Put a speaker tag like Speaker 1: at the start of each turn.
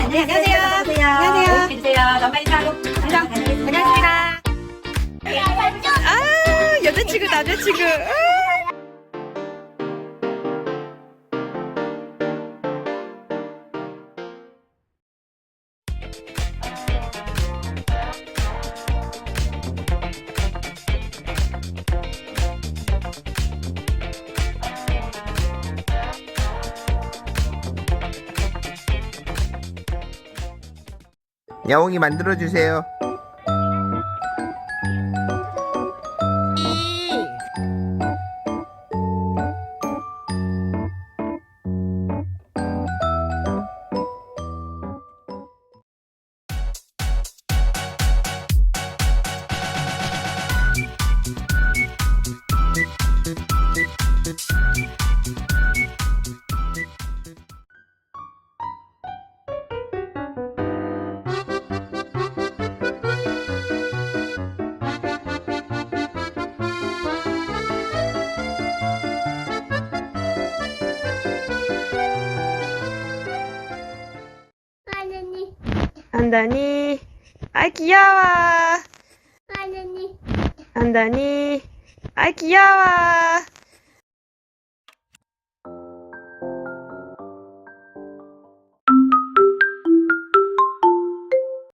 Speaker 1: 안녕하세요.
Speaker 2: 안녕하세요.
Speaker 1: 안녕하세요.
Speaker 2: 주세요. 전화 인사하고.
Speaker 1: 안녕. 반갑습니다. 아, 여자친구, 남자친구.
Speaker 3: 야옹이 만들어 주세요.
Speaker 1: 안다니. 아, 귀여워.
Speaker 4: 하느니,
Speaker 1: 안다니. 아, 귀여워.